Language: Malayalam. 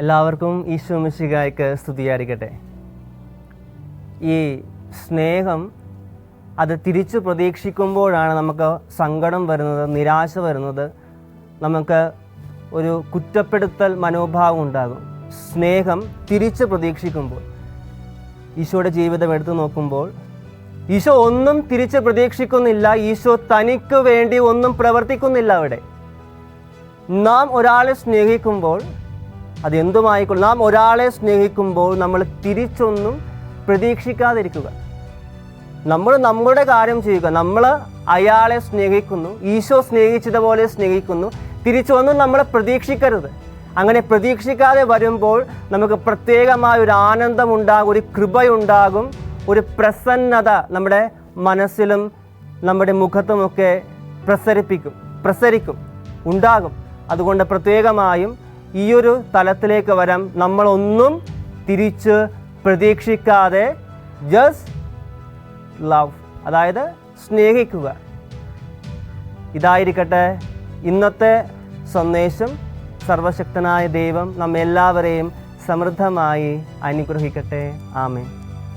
എല്ലാവർക്കും ഈശോ മിശികായ്ക്ക് സ്തുതിയായിരിക്കട്ടെ. ഈ സ്നേഹം അത് തിരിച്ചു പ്രതീക്ഷിക്കുമ്പോഴാണ് നമുക്ക് സങ്കടം വരുന്നത് നിരാശ വരുന്നത്. നമുക്ക് ഒരു കുറ്റപ്പെടുത്തൽ മനോഭാവം ഉണ്ടാകും. സ്നേഹം തിരിച്ച് പ്രതീക്ഷിക്കുമ്പോൾ ഈശോയുടെ ജീവിതം എടുത്തു നോക്കുമ്പോൾ ഈശോ ഒന്നും തിരിച്ച് പ്രതീക്ഷിക്കുന്നില്ല ഈശോ തനിക്ക് വേണ്ടി ഒന്നും പ്രവർത്തിക്കുന്നില്ല അവിടെ. നാം ഒരാളെ സ്നേഹിക്കുമ്പോൾ അതെന്തുമായിക്കൊള്ളു? നാം ഒരാളെ സ്നേഹിക്കുമ്പോൾ നമ്മൾ തിരിച്ചൊന്നും പ്രതീക്ഷിക്കാതിരിക്കുക. നമ്മൾ നമ്മുടെ കാര്യം ചെയ്യുക. നമ്മൾ അയാളെ സ്നേഹിക്കുന്നു. ഈശോ സ്നേഹിച്ചതുപോലെ സ്നേഹിക്കുന്നു. തിരിച്ചൊന്നും നമ്മൾ പ്രതീക്ഷിക്കരുത്. അങ്ങനെ പ്രതീക്ഷിക്കാതെ വരുമ്പോൾ നമുക്ക് പ്രത്യേകമായ ഒരു ആനന്ദമുണ്ടാകും ഒരു കൃപയുണ്ടാകും ഒരു പ്രസന്നത നമ്മുടെ മനസ്സിലും നമ്മുടെ മുഖത്തുമൊക്കെ പ്രസരിപ്പിക്കും പ്രസരിക്കും ഉണ്ടാകും. അതുകൊണ്ട് പ്രത്യേകമായും ഈ ഒരു തലത്തിലേക്ക് വരാം. നമ്മളൊന്നും തിരിച്ച് പ്രതീക്ഷിക്കാതെ ജസ്റ്റ് ലവ് അതായത് സ്നേഹിക്കുക. ഇതായിരിക്കട്ടെ ഇന്നത്തെ സന്ദേശം. സർവശക്തനായ ദൈവം നമ്മെല്ലാവരെയും സമൃദ്ധമായി അനുഗ്രഹിക്കട്ടെ. ആമേ